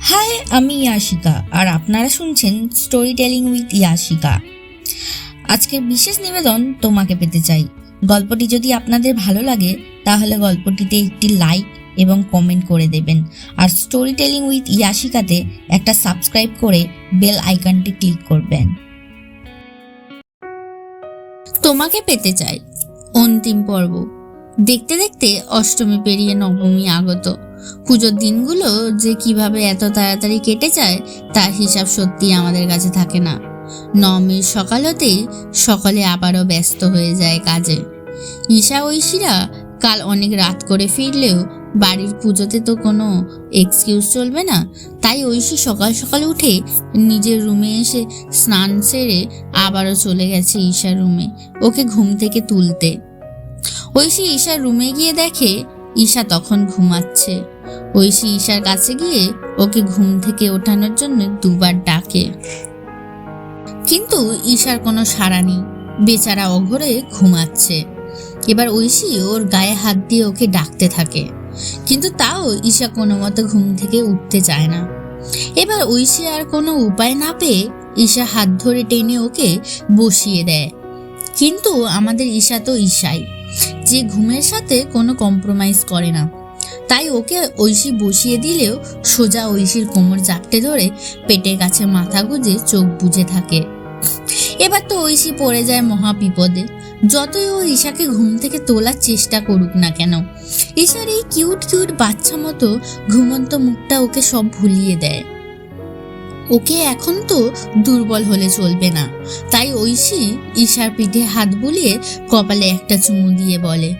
High, আমি Yashica, আর আপনারা শুনছেন স্টোরি টেলিং উইথ ইয়াশিকা। আজকের বিশেষ নিবেদন তোমাকে পেতে চাই। গল্পটি যদি আপনাদের ভালো লাগে, তাহলে গল্পটিতে একটি লাইক এবং কমেন্ট করে দেবেন। আর স্টোরি টেলিং উইথ ইয়াশিকাতে একটা সাবস্ক্রাইব করে বেল আইকনটি ক্লিক করবেন। তোমাকে পেতে চাই অন্তিম পর্ব। দেখতে দেখতে অষ্টমী পেরিয়ে নবমী আগত। পুজোর দিনগুলো যে কীভাবে এত তাড়াতাড়ি কেটে যায়, তার হিসাব সত্যি আমাদের কাছে থাকে না। নবমীর সকাল হতেই সকলে আবারও ব্যস্ত হয়ে যায় কাজে। ঈশা ঐশীরা কাল অনেক রাত করে ফিরলেও বাড়ির পুজোতে তো কোনো এক্সকিউজ চলবে না। তাই ঐশী সকাল সকাল উঠে নিজের রুমে এসে স্নান সেরে আবারও চলে গেছে ঈশার রুমে, ওকে ঘুম থেকে তুলতে। ঐশী ঈশার রুমে গিয়ে দেখে ঈশা তখন ঘুমাচ্ছে। ঐশী ঈশার কাছে গিয়ে ওকে ঘুম থেকে ওঠানোর জন্য দুবার ডাকে। কিন্তু ঈশার কোনো সাড়া নেই, বেচারা অঘরে ঘুমাচ্ছে। এবার ঐশী ওর গায়ে হাত দিয়ে ওকে ডাকতে থাকে, কিন্তু তাও ঈশা কোনো মতো ঘুম থেকে উঠতে চায় না। এবার ঐশী আর কোনো উপায় না পেয়ে ঈশা হাত ধরে টেনে ওকে বসিয়ে দেয়। কিন্তু আমাদের ঈশা তো ঈশাই, যে ঘুমের সাথে কোনো কম্প্রোমাইজ করে না। তাই ওকে ঐশী বসিয়ে দিলেও সোজা ঐশীর কোমর জাপটে ধরে পেটের কাছে মাথা গুজে চোখ বুজে থাকে। এবার তো ঐশী পড়ে যায় মহা বিপদে যতই ও ঈশাকে ঘুম থেকে তোলার চেষ্টা করুক না কেন, ঈশার এই কিউট কিউট বাচ্চা মতো ঘুমন্ত মুখটা ওকে সব ভুলিয়ে দেয়। ওকে এখন তো দুর্বল হলে চলবে না। তাই ঐশী ঈশার পিঠে হাত বুলিয়ে কপালে একটা চুমু দিয়ে বলে,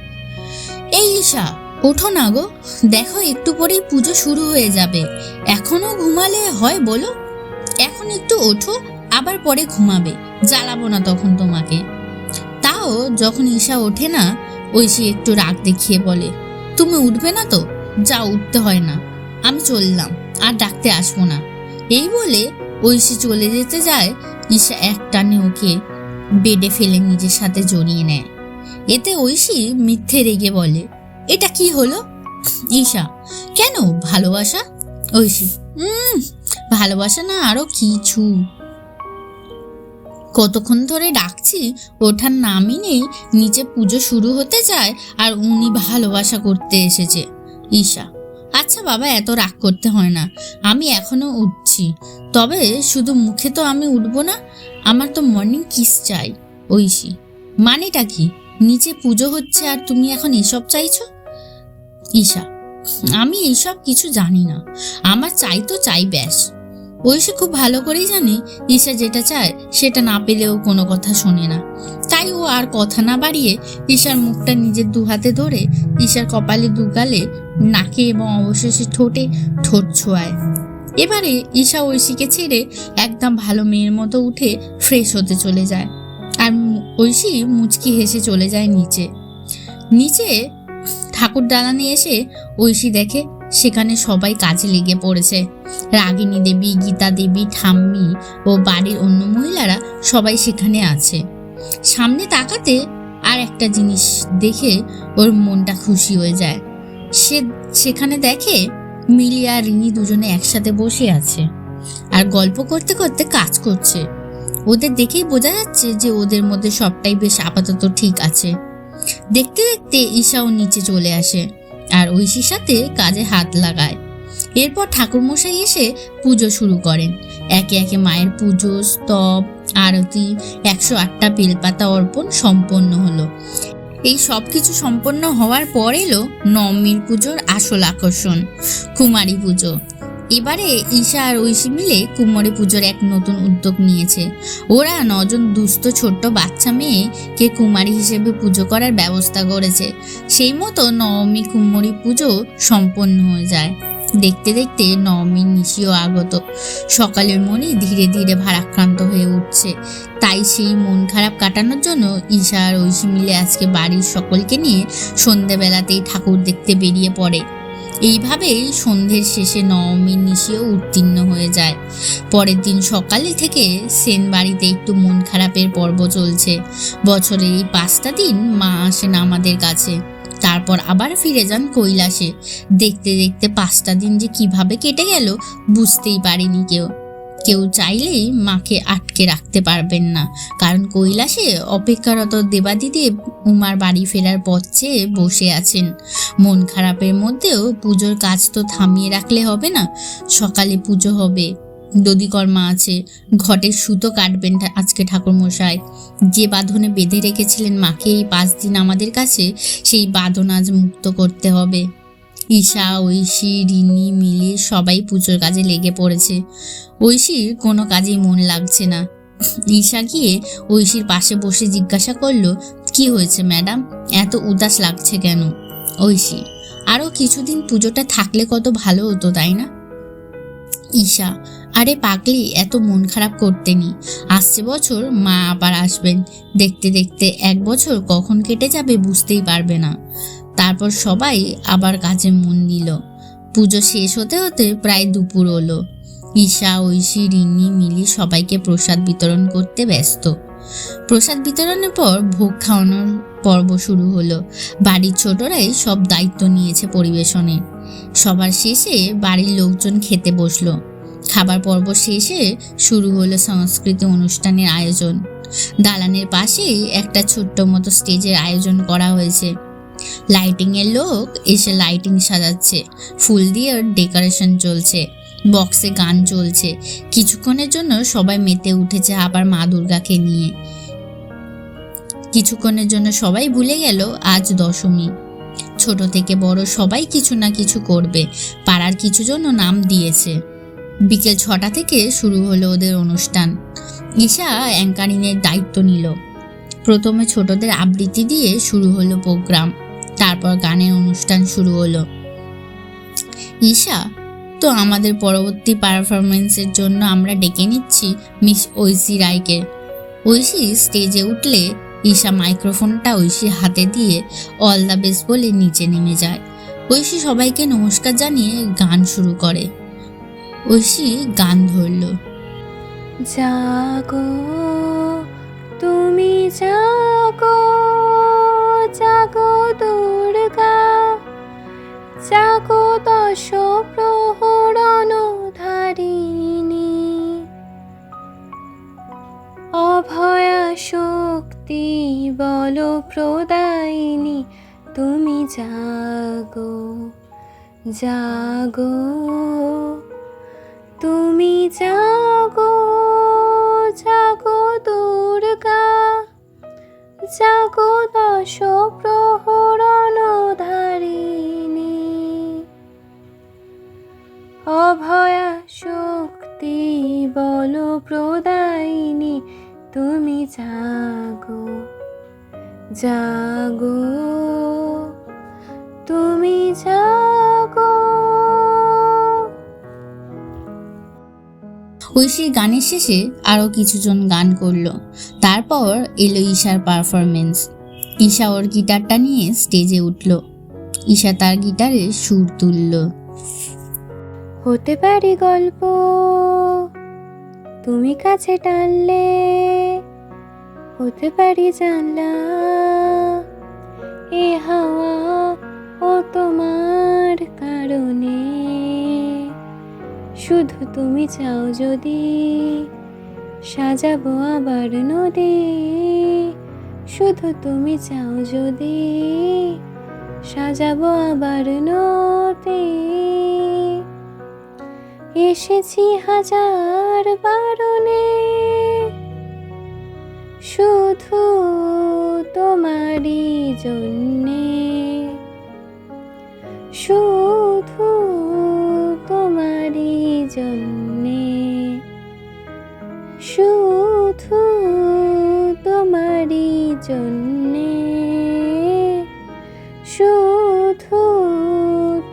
এই ঈশা ওঠো না গো, দেখো একটু পরেই পুজো শুরু হয়ে যাবে। এখনও ঘুমালে হয় বলো? এখন একটু ওঠো, আবার পরে ঘুমাবে, জ্বালাবো না তখন তোমাকে। তাও যখন ঈশা ওঠে না ঐশী একটু রাগ দেখিয়ে বলে, তুমি উঠবে না তো? যা উঠতে হয় না। আমি চললাম, আর ডাকতে আসব না। এই বলে ঐশী চলে যেতে যায়, ঈশা এক টানে ওকে বেডে ফেলে নিজের সাথে জড়িয়ে নেয়। এতে ঐশী মিথ্যে রেগে বলে এটা কি হলো? ঈশা, কেন ভালোবাসা? ঐশী, উম, ভালোবাসা না আরও কিছু। কতক্ষণ ধরে ডাকছি, ওঠার নামই নেই, নিচে পুজো শুরু হতে যায় আর উনি ভালোবাসা করতে এসেছে। ঈশা আচ্ছা বাবা, এত রাগ করতে হয় না, আমি এখনও উঠছি। তবে শুধু মুখে তো আমি উঠবো না, আমার তো মর্নিং কিস চাই, ঐশী। মানেটা কি? নিচে পুজো হচ্ছে আর তুমি এখন এসব চাইছো? ঈশা, আমি এইসব কিছু জানি না। আমার চাই তো চাই ব্যাস। ঐশী খুব ভালো করেই জানে ঈশা যেটা চায় সেটা না পেলেও কোনো কথা শোনে না। তাই ও আর কথা না বাড়িয়ে ঈশার মুখটা নিজের দু হাতে ধরে ঈশার কপালে দুগালে নাকে এবং অবশেষে ঠোঁটে ঠোঁট ছোঁয়ায়। এবারে ঈশা ঐশীকে ছেড়ে একদম ভালো মেয়ের মতো উঠে ফ্রেশ হতে চলে যায়। আর ঐশী মুচকি হেসে চলে যায় নিচে। নিচে ঠাকুর দালানে এসে ঐশী দেখে সেখানে সবাই কাজে লেগে পড়েছে। রাগিনী দেবী, গীতা দেবী, ঠাম্মি ও বাড়ির অন্য মহিলারা সবাই সেখানে আছে। সামনে তাকাতে আর একটা জিনিস দেখে ওর মনটা খুশি হয়ে যায়। সে সেখানে দেখে মিলি আর রিনি দুজনে একসাথে বসে আছে আর গল্প করতে করতে কাজ করছে। ওদের দেখেই বোঝা যাচ্ছে যে ওদের মধ্যে সবটাই বেশ আপাতত ঠিক আছে। দেখতে দেখতে ঈশাও নিচে চলে আসে আর ঐশীর সাথে কাজে হাত লাগায়। এরপর ঠাকুরমশাই এসে পুজো শুরু করেন। একে একে মায়ের পুজো, স্তব, আরতি, একশো আটটা বেলপাতা অর্পণ সম্পন্ন হলো। এই সব কিছু সম্পন্ন হওয়ার পর এলো নবমীর পুজোর আসল আকর্ষণ, কুমারী পুজো। এবারে ঈশা আর ঐশী মিলে কুমারী পুজোর এক নতুন উদ্যোগ নিয়েছে। ওরা নজন দুস্থ ছোট্ট বাচ্চা মেয়েকে কুমারী হিসেবে পুজো করার ব্যবস্থা করেছে। সেই মতো নবমী কুমারী পুজো সম্পন্ন হয়ে যায়। দেখতে দেখতে নবমীর নিশিও আগত। সকালের মনে ধীরে ধীরে ভারাক্রান্ত হয়ে উঠছে। তাই সেই মন খারাপ কাটানোর জন্য ঈশা আর ঐশী মিলে আজকে বাড়ির সকলকে নিয়ে সন্ধেবেলাতেই ঠাকুর দেখতে বেরিয়ে পড়ে। এইভাবেই সন্ধ্যের শেষে নবমীর নিশিও উত্তীর্ণ হয়ে যায়। পরের দিন সকালে থেকে সেন বাড়িতে একটু মন খারাপের পর্ব চলছে। বছরে এই পাঁচটা দিন মা আসেন আমাদের কাছে। তারপর আবার ফিরে যান কৈলাসে। দেখতে দেখতে পাঁচটা দিন যে কীভাবে কেটে গেল বুঝতেই পারিনি কেউ। কেউ চাইলেই মাকে আটকে রাখতে পারবেন না। কারণ কৈলাসে অপেক্ষারত দেবাদিদেব উমার বাড়ি ফেরার পথ চেয়ে বসে আছেন। মন খারাপের মধ্যেও পুজোর কাজ তো থামিয়ে রাখলে হবে না, সকালে পুজো হবে। দধিকর্মা আছে ঘটের সুতো কাটবেন আজকে ঠাকুরমশাই। যে বাঁধনে বেঁধে রেখেছিলেন মাকে এই পাঁচ দিন আমাদের কাছে, সেই বাঁধন আজ মুক্ত করতে হবে। ঈশা, ঐশী রিনি মিলি সবাই পুজোর কাজে লেগে পড়েছে। ঐশীর কোনো কাজেই মন লাগছে না। ঈশা গিয়ে ঐশীর পাশে বসে জিজ্ঞাসা করল, কি হয়েছে ম্যাডাম? এত উদাস লাগছে কেন? ঐশী আরও কিছুদিন পুজোটা থাকলে কত ভালো হতো, তাই না? ঈশা, আরে পাগলি, এত মন খারাপ করতে নি আসছে বছর মা আবার আসবেন। দেখতে দেখতে এক বছর কখন কেটে যাবে বুঝতেই পারবে না। তারপর সবাই আবার কাজে মন দিল। পুজো শেষ হতে হতে প্রায় দুপুর হলো। ঈশা, ঐশী রিনি মিলি সবাইকে প্রসাদ বিতরণ করতে ব্যস্ত। প্রসাদ বিতরণের পর ভোগ খাওয়ানোর পর্ব শুরু হলো। বাড়ির ছোটরাই সব দায়িত্ব নিয়েছে পরিবেশনে। সবার শেষে বাড়ির লোকজন খেতে বসল। খাবার পর্ব শেষে শুরু হলো সংস্কৃতি অনুষ্ঠানের আয়োজন। দালানের পাশেই একটা ছোট্ট মতো স্টেজের আয়োজন করা হয়েছে। লাইটিং এর লোক এসে লাইটিং সাজাচ্ছে। ফুল দিয়ে ডেকোরেশন চলছে। বক্সে গান চলছে। কিছুক্ষণের জন্য সবাই মেতে উঠেছে আবার মা দুর্গাকে নিয়ে। কিছুক্ষণের জন্য সবাই ভুলে গেল আজ দশমী। ছোট থেকে বড় সবাই কিছু না কিছু করবে। পাড়ার কিছু জন্য নাম দিয়েছে। বিকেল ছটা থেকে শুরু হলো ওদের অনুষ্ঠান। ঈশা অ্যাঙ্কারিংয়ের দায়িত্ব নিল। প্রথমে ছোটদের আবৃত্তি দিয়ে শুরু হলো প্রোগ্রাম। তারপর গানের অনুষ্ঠান শুরু হলো। ঈশা, তো আমাদের পরবর্তী পারফরমেন্সের জন্য আমরা ডেকে নিচ্ছি মিস ঐশী রায়কে। ঐশী স্টেজে উঠলে ঈশা মাইক্রোফোনটা ঐশীর হাতে দিয়ে অল দ্য বেস্ট বলে নিচে নেমে যায়। ঐশী সবাইকে নমস্কার জানিয়ে গান শুরু করে। ঐশী গান ধরল। জাগো, তুমি জাগো। জাগো দুর্গা, জাগো দশ প্রহরণ ধারিণী অভয়া শক্তি বল প্রদায়িনী, তুমি জাগো জাগো, তুমি জাগো জাগো দুর্গা। জাগো দশ অভয়া শক্তি বল প্রদায়িনী তুমি জাগো জাগো। তুমি জাগো ঐশীর গানের শেষে আরও কিছুজন গান করল। তারপর এলো ঈশার পারফরমেন্স ঈশা ওর গিটারটা নিয়ে স্টেজে উঠল। ঈশা তার গিটারে সুর তুলল। হতে পারি গল্প, তুমি কাছে টানলে, হতে পারি জানলা, এ হাওয়া ও তোমার শুধু তুমি চাও যদি। সাজাবো আবার নদী। শুধু তুমি চাও যদি। সাজাবো আবার নদী। এসেছি হাজার বারণে। শুধু তোমারই জন্যে। শুধু জন্যে শুধু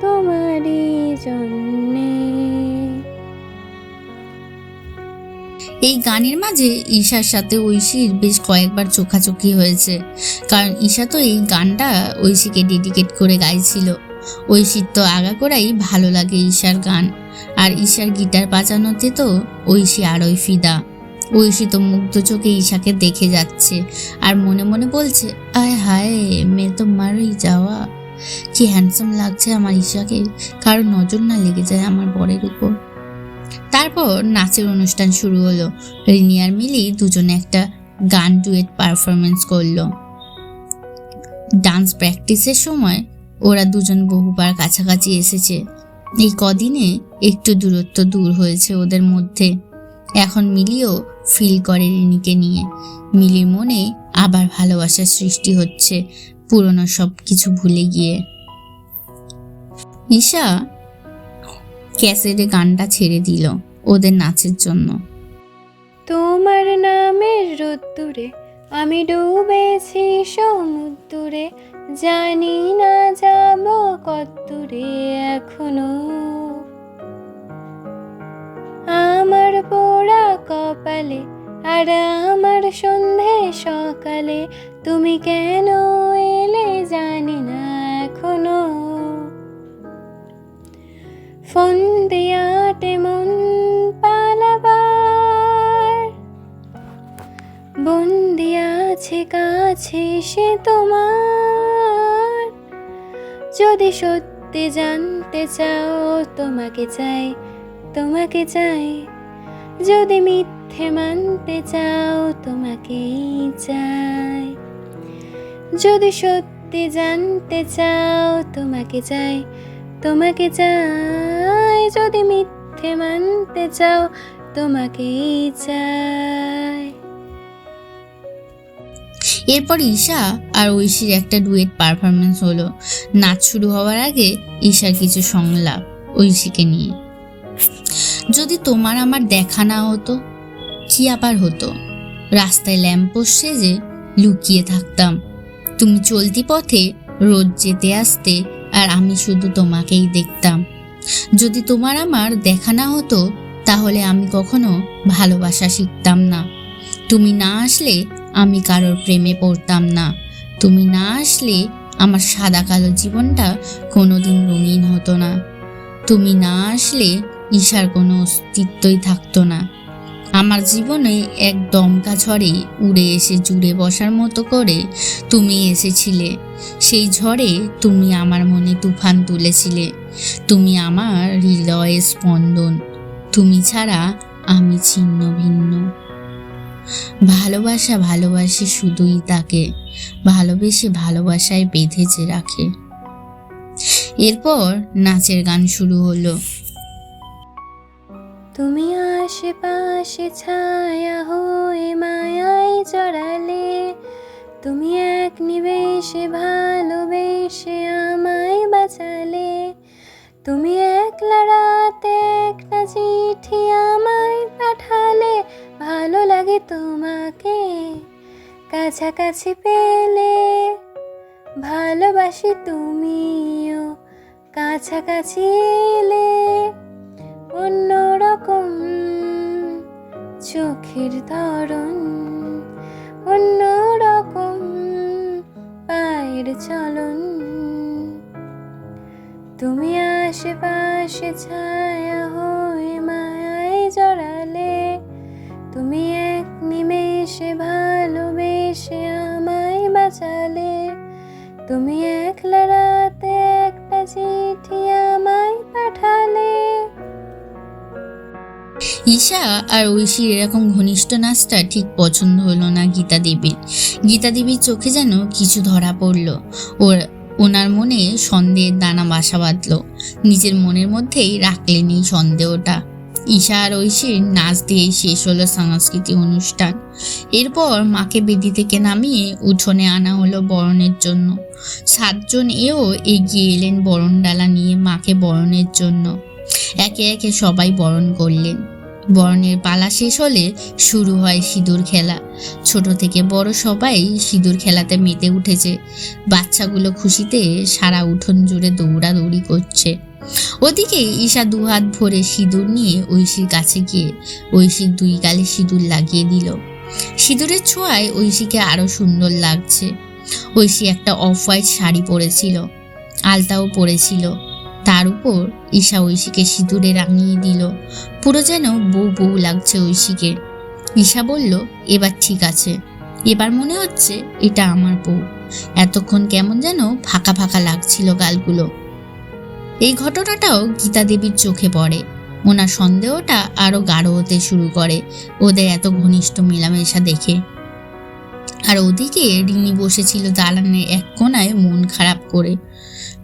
তোমারই জন্যে। এই গানের মাঝে ঈশার সাথে ঐশীর বেশ কয়েকবার চোখাচোখি হয়েছে, কারণ ঈশা তো এই গানটা ঐশীকে ডেডিকেট করে গাইছিল। ঐশীর তো আগাগোড়াই ভালো লাগে ঈশার গান, আর ঈশার গিটার বাজানোতে তো ঐশী আরই ফিদা। ঐশী তো মুগ্ধ চোখে ঈশাকে দেখে যাচ্ছে আর মনে মনে বলছে, আয় হায় মে তো মারই যাওয়া। কি হ্যান্ডসাম লাগছে আমার ঈশাকে, কারও নজর না লেগে যায় আমার বরের উপর। তারপর নাচের অনুষ্ঠান শুরু হলো। রিনি আর মিলি দুজনে একটা গান ডুয়েট পারফরমেন্স করল। ডান্স প্র্যাকটিসের সময় ওরা দুজন বহুবার কাছাকাছি এসেছে। এই কদিনে একটু দূরত্ব দূর হয়েছে ওদের মধ্যে। এখন মিলিও ফিল করে রিনিকে নিয়ে। মিলির মনে আবার ভালোবাসার সৃষ্টি হচ্ছে পুরনো সব কিছু ভুলে গিয়ে। ঈশা ক্যাসেটে গানটা ছেড়ে দিল ওদের নাচের জন্য। তোমার নামের রোদ্দুরে আমি ডুবেছি সমুদ্রে জানি না যাব কদ্দূরে এখনও। আমার পোড়া কপালে আর আমার সন্ধে সকালে তুমি কেন এলে জানি না এখনও। ফোন দেয়াটে মন পালাবার। বন্দি আছে কাছে সে তোমার। যদি সত্যি জানতে চাও, তোমাকে চাই তোমাকে চাই। যদি মিথ্যে মানতে চাও, তোমাকেই চাই। যদি সত্যি জানতে চাও, তোমাকে চাই তোমাকে চাই। যদি মিথ্যে মানতে চাও, তোমাকেই চাই। এরপর ঈশা আর ঐশীর একটা ডুয়েট পারফরমেন্স হলো। নাচ শুরু হওয়ার আগে ঈশার কিছু সংলাপ ঐশীকে নিয়ে। যদি তোমার আমার দেখা না হতো, কি আবার হতো? রাস্তায় ল্যাম্পোস্ট সেজে লুকিয়ে থাকতাম। তুমি চলতি পথে রোজ যেতে আসতে আর আমি শুধু তোমাকেই দেখতাম। যদি তোমার আমার দেখা না হতো, তাহলে আমি কখনো ভালোবাসা শিখতাম না। তুমি না আসলে আমি কারোর প্রেমে পড়তাম না। তুমি না আসলে আমার সাদা কালো জীবনটা কোনোদিন রঙিন হতো না। তুমি না আসলে ঈশার কোনো অস্তিত্বই থাকতো না। আমার জীবনে এক দমকা ঝড়ে উড়ে এসে জুড়ে বসার মতো করে তুমি এসেছিলে। সেই ঝড়ে তুমি আমার মনে তুফান তুলেছিলে। তুমি আমার হৃদয়ের স্পন্দন। তুমি ছাড়া আমি ছিন্ন ভিন্ন। ভালোবাসা ভালোবাসে শুধুই তাকে। ভালোবেসে ভালোবাসায় বেঁধেছে রাখে। এরপর নাচের গান শুরু হলো। তুমি আশেপাশে ছায়া হয়ে মায়ায় জড়ালে, তুমি এক নিবেশে ভালোবেসে আমায় বাঁচালে, তুমি একলা রাতে একটা চিঠি আমায় পাঠালে, ভালো লাগে তোমাকে, কাছাকাছি পেলে ভালোবাসি তুমিও, কাছাকাছি এলে অন্যরকম চোখের ধরন অন্য রকম পায়ের চলন। তুমি আশেপাশে ছায়া হয়ে মায়ায় জড়ালে, তুমি এক নিমেষে ভালোবেসে আমায় বাঁচালে, তুমি একলা রাতে একটা চিঠি আমায় পাঠালে। ঈশা আর ঐশীর এরকম ঘনিষ্ঠ নাচটা ঠিক পছন্দ হলো না গীতা দেবীর। গীতা দেবীর চোখে যেন কিছু ধরা পড়ল। ওর, ওনার মনে সন্দেহের দানা বাসা বাঁধলো। নিজের মনের মধ্যেই রাখলেন এই সন্দেহটা। ঈশা আর ঐশীর নাচ দিয়েই শেষ হলো সাংস্কৃতিক অনুষ্ঠান। এরপর মাকে বেদি থেকে নামিয়ে উঠোনে আনা হলো বরণের জন্য। সাতজন এও এগিয়ে এলেন বরণ ডালা নিয়ে মাকে বরণের জন্য। একে একে সবাই বরণ করলেন। বরণের পালা শেষ হলে শুরু হয় সিঁদুর খেলা। ছোট থেকে বড় সবাই সিঁদুর খেলাতে মেতে উঠেছে। বাচ্চাগুলো খুশিতে সারা উঠোন জুড়ে দৌড়াদৌড়ি করছে। ওদিকে ঈশা দুহাত ভরে সিঁদুর নিয়ে ঐশীর কাছে গিয়ে ঐশীর দুই গালে সিঁদুর লাগিয়ে দিল। সিঁদুরের ছোঁয়ায় ঐশীকে আরও সুন্দর লাগছে। ঐশী একটা অফ হোয়াইট শাড়ি পরেছিল। আলতাও পরেছিল। তার উপর ঈশা ঐশীকে সিঁদুরে রাঙিয়ে দিল। পুরো যেন বউ বউ লাগছে ঐশীকে। ঈশা বলল, এবার ঠিক আছে। এবার মনে হচ্ছে এটা আমার বউ। এতক্ষণ কেমন যেন ফাঁকা ফাঁকা লাগছিল গালগুলো। এই ঘটনাটাও গীতা দেবীর চোখে পড়ে। ওনার সন্দেহটা আরও গাঢ় হতে শুরু করে। ওদের এত ঘনিষ্ঠ মেলামেশা দেখে। আর ওদিকে রিনি বসেছিল দালানের এক কোনায় মন খারাপ করে।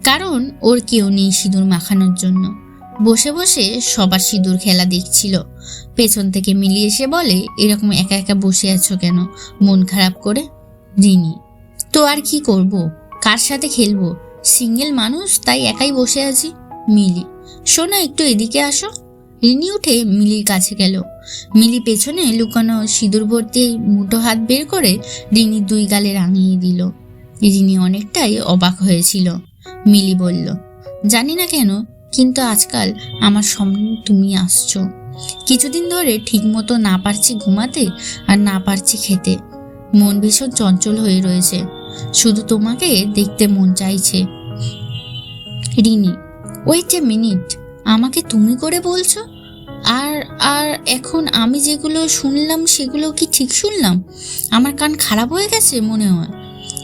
কারণ ওর কেউ নেই সিঁদুর মাখানোর জন্য। বসে বসে সবার সিঁদুর খেলা দেখছিল। পেছন থেকে মিলি এসে বলে, এরকম একা একা বসে আছো কেন? মন খারাপ করে? রিনি তো আর কি করব? কার সাথে খেলব? সিঙ্গেল মানুষ, তাই একাই বসে আছি। মিলি, শোনো, একটু এদিকে আসো। রিনি উঠে মিলির কাছে গেল। মিলি পেছনে লুকানো সিঁদুর ভর্তি মুঠো হাত বের করে রিনি দুই গালে রাঙিয়ে দিল। রিনি অনেকটাই অবাক হয়েছিল। মিলি বলল, জানি না কেন, কিন্তু আজকাল আমার সামনে তুমি আসছো। কিছুদিন ধরে ঠিকমতো না পারছি ঘুমাতে আর না পারছি খেতে। মন ভীষণ চঞ্চল হয়ে রয়েছে। শুধু তোমাকে দেখতে মন চাইছে। রিনি ওয়েট এ মিনিট আমাকে তুমি করে বলছো? আর আর এখন আমি যেগুলো শুনলাম সেগুলো কি ঠিক শুনলাম? আমার কান খারাপ হয়ে গেছে মনে হয়।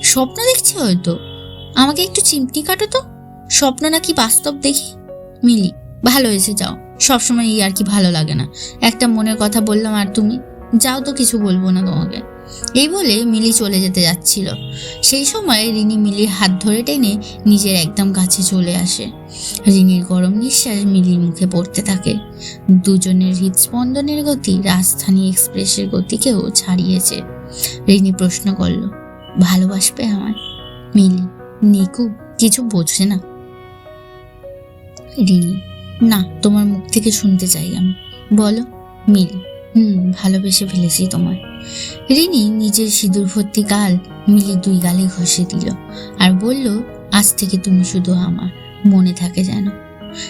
স্বপ্ন দেখছি হয়তো। আমাকে একটু চিমটি কাটো তো। স্বপ্ন নাকি বাস্তব দেখি? মিলি, ভালো হয়েছে, যাও। সবসময় ই আর কি ভালো লাগে না। একটা মনের কথা বললাম আর তুমি? যাও তো, কিছু বলব না তোমাকে। এই বলে মিলি চলে যেতে যাচ্ছিল। সেই সময় রিনি মিলির হাত ধরে টেনে নিজের একদম কাছে চলে আসে। রিনির গরম নিঃশ্বাস মিলির মুখে পড়তে থাকে। দুজনের হৃদস্পন্দনের গতি রাজধানী এক্সপ্রেসের গতিকেও ছাড়িয়েছে। রিনি প্রশ্ন করল, ভালোবাসবে আমায়? মিলি, নিকু, কিছু বোঝে না। রিনি না, তোমার মুখ থেকে শুনতে চাই আমি। বলো, মিলি, হুম, ভালোবেসে ফেলেছি তোমায়। রিনি নিজের সিঁদুর ভর্তি গাল মিলি দুই গালে ঘষে দিল আর বলল, আজ থেকে তুমি শুধু আমার। মনে থাকে যেন।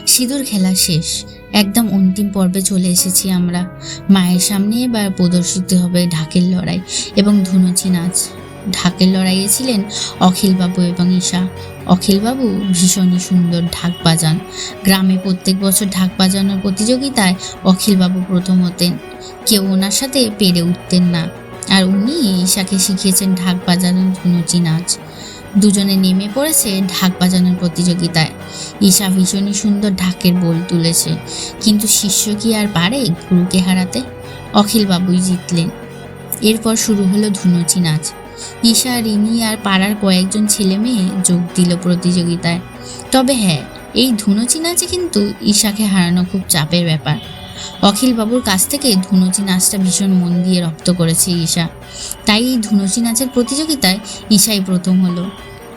সিঁদুর খেলা শেষ। একদম অন্তিম পর্বে চলে এসেছি আমরা। মায়ের সামনে এবার প্রদর্শিত হবে ঢাকের লড়াই এবং ধুনুচি নাচ ঢাকের লড়াইয়ে ছিলেন অখিলবাবু এবং ঈশা। অখিলবাবু ভীষণই সুন্দর ঢাক বাজান। গ্রামে প্রত্যেক বছর ঢাক বাজানোর প্রতিযোগিতায় অখিলবাবু প্রথম হতেন। কেউ ওনার সাথে পেরে উঠতেন না। আর উনি ঈশাকে শিখিয়েছেন ঢাক বাজানোর ধুনুচি নাচ দুজনে নেমে পড়েছে ঢাক বাজানোর প্রতিযোগিতায়। ঈশা ভীষণই সুন্দর ঢাকের বোল তুলেছে, কিন্তু শিষ্য কি আর পারে গুরুকে হারাতে? অখিলবাবুই জিতলেন। এরপর শুরু হলো ধুনুচি নাচ। ঈশা, রিনি আর পাড়ার কয়েকজন ছেলে মেয়ে যোগ দিল প্রতিযোগিতায়। তবে হ্যাঁ এই ধুনুচি নাচে কিন্তু ঈশাকে হারানো খুব চাপের ব্যাপার। অখিলবাবুর কাছ থেকে ধুনুচি নাচটা ভীষণ মন দিয়ে রপ্ত করেছে ঈশা। তাই এই ধুনুচি নাচের প্রতিযোগিতায় ঈশাই প্রথম হলো।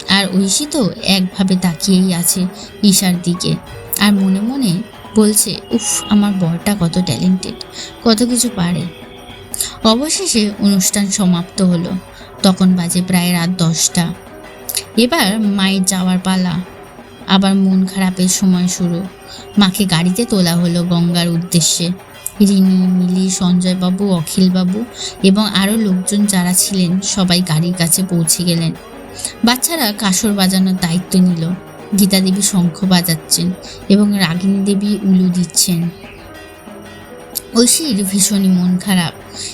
আর ঐশী তো একভাবে তাকিয়েই আছে ঈশার দিকে। আর মনে মনে বলছে, উফ, আমার বরটা কত ট্যালেন্টেড কত কিছু পারে। অবশেষে অনুষ্ঠান সমাপ্ত হলো। তখন বাজে প্রায় রাত দশটা। এবার মায়ের যাওয়ার পালা। আবার মন খারাপের সময় শুরু। মাকে গাড়িতে তোলা হলো গঙ্গার উদ্দেশ্যে। রিনি, মিলি, সঞ্জয়বাবু, অখিলবাবু এবং আরও লোকজন যারা ছিলেন সবাই গাড়ির কাছে পৌঁছে গেলেন। বাচ্চারা কাসর বাজানোর দায়িত্ব নিল। গীতা দেবী শঙ্খ বাজাচ্ছেন এবং রাগিনী দেবী উলু দিচ্ছেন। ঐশীর ভীষণই মন খারাপ।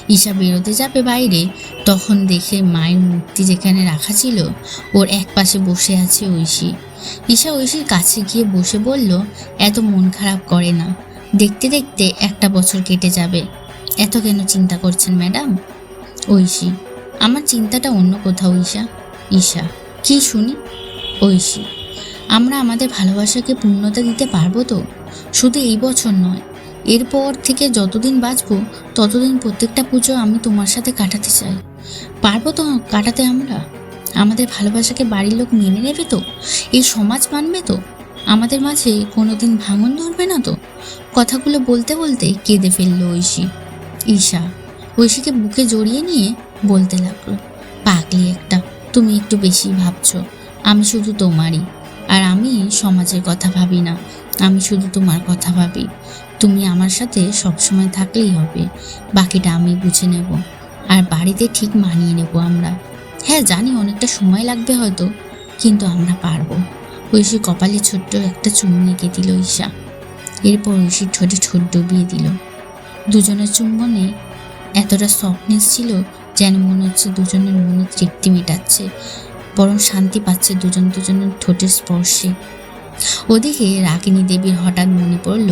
ঈশা বেরোতে যাবে বাইরে, তখন দেখে মায়ের মূর্তি যেখানে রাখা ছিল, ওর এক পাশে বসে আছে ঐশী। ঈশা ঐশীর কাছে গিয়ে বসে বলল, এত মন খারাপ করে না। দেখতে দেখতে একটা বছর কেটে যাবে। এত কেন চিন্তা করছেন ম্যাডাম? ঐশী, আমার চিন্তাটা অন্য কোথাও, ঈশা। ঈশা, কি শুনি? ঐশী, আমরা আমাদের ভালোবাসাকে পূর্ণতা দিতে পারব তো? শুধু এই বছর নয়, এরপর থেকে যতদিন বাঁচবো, ততদিন প্রত্যেকটা পুজো আমি তোমার সাথে কাটাতে চাই। পারব তো কাটাতে আমরা? আমাদের ভালোবাসাকে বাড়ির লোক মেনে নেবে তো? এই সমাজ মানবে তো? আমাদের মাঝে কোনো দিন ভাঙন ধরবে না তো? কথাগুলো বলতে বলতে কেঁদে ফেলল ঐশী। ঈশা, ঐশীকে বুকে জড়িয়ে নিয়ে বলতে লাগল, পাগলি একটা, তুমি একটু বেশি ভাবছ। আমি শুধু তোমারই, আর আমি সমাজের কথা ভাবি না। আমি শুধু তোমার কথা ভাবি। তুমি আমার সাথে সবসময় থাকলেই হবে। বাকিটা আমি বুঝে নেব। আর বাড়িতে ঠিক মানিয়ে নেব আমরা। হ্যাঁ জানি অনেকটা সময় লাগবে হয়তো, কিন্তু আমরা পারব। ঐশী কপালে ছোট্ট একটা চুমু এঁকে দিল ঈশা। এরপর ঐশীর ঠোঁটে ঠোঁট ডুবিয়ে দিল। দুজনের চুম্বনে এতটা সফটনেস ছিল যেন মনে হচ্ছে দুজনের মনে তৃপ্তি মেটাচ্ছে, বরং শান্তি পাচ্ছে দুজন দুজনের ঠোঁটের স্পর্শে। ওদিকে রাগিনী দেবীর হঠাৎ মনে পড়ল,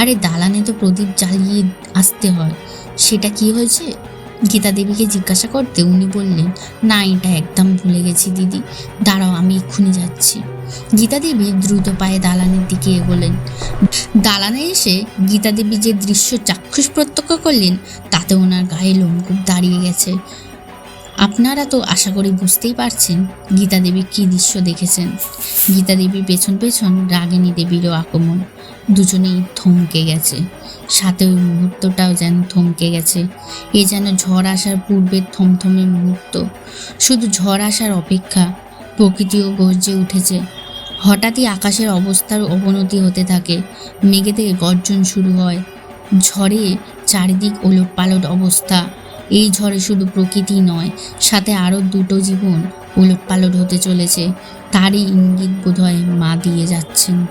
আরে দালানে তো প্রদীপ জ্বালিয়ে আসতে হয়, সেটা কি হয়েছে? গীতা দেবীকে জিজ্ঞাসা করতে উনি বললেন, না, এটা একদম ভুলে গেছি দিদি। দাঁড়াও, আমি এক্ষুনি যাচ্ছি। গীতা দেবী দ্রুত পায়ে দালানের দিকে এগোলেন। দালানে এসে গীতা দেবী যে দৃশ্য চাক্ষুষ প্রত্যক্ষ করলেন, তাতে ওনার গায়ে লোমকূপ দাঁড়িয়ে গেছে। আপনারা তো আশা করি বুঝতেই পারছেন গীতা দেবী কী দৃশ্য দেখেছেন। গীতা দেবীর পেছন পেছন রাগিনী দেবীরও আগমন। দুজনেই থমকে গেছে। সাথে ওই মুহূর্তটাও যেন থমকে গেছে। এ যেন ঝড় আসার পূর্বের থমথমে মুহূর্ত। শুধু ঝড় আসার অপেক্ষা প্রকৃতিও গর্জে উঠেছে। হঠাৎই আকাশের অবস্থার অবনতি হতে থাকে। মেঘেতে গর্জন শুরু হয়। ঝড়ে চারিদিক ওলট পালট অবস্থা। এই ঝড়ে শুধু প্রকৃতি নয়, সাথে আরও দুটো জীবন ওলট পালট হতে চলেছে। তারই ইঙ্গিত বোধহয় মা দিয়ে যাচ্ছেন।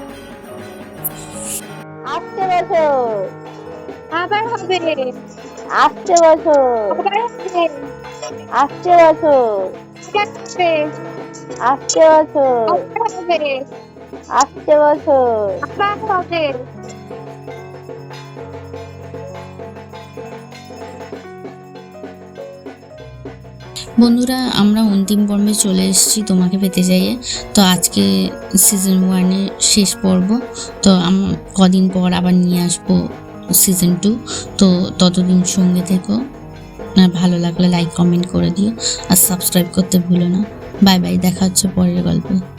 আসতে বছর আবার হবে। আসতে বছর আবার হবে। আসতে বছর হবে বছর আবার হবে। আসতে বছর আবার হবে। বন্ধুরা আমরা অন্তিম পর্বে চলে এসেছি তোমাকে পেতে যাইয়ে। তো আজকে সিজন ওয়ানের শেষ পর্ব। তো আম কদিন পর আবার নিয়ে আসব সিজন টু তো ততদিন সঙ্গে থেকো। আর ভালো লাগলে লাইক কমেন্ট করে দিও। আর সাবস্ক্রাইব করতে ভুলো না। বাই বাই দেখা হচ্ছে পরের গল্পে।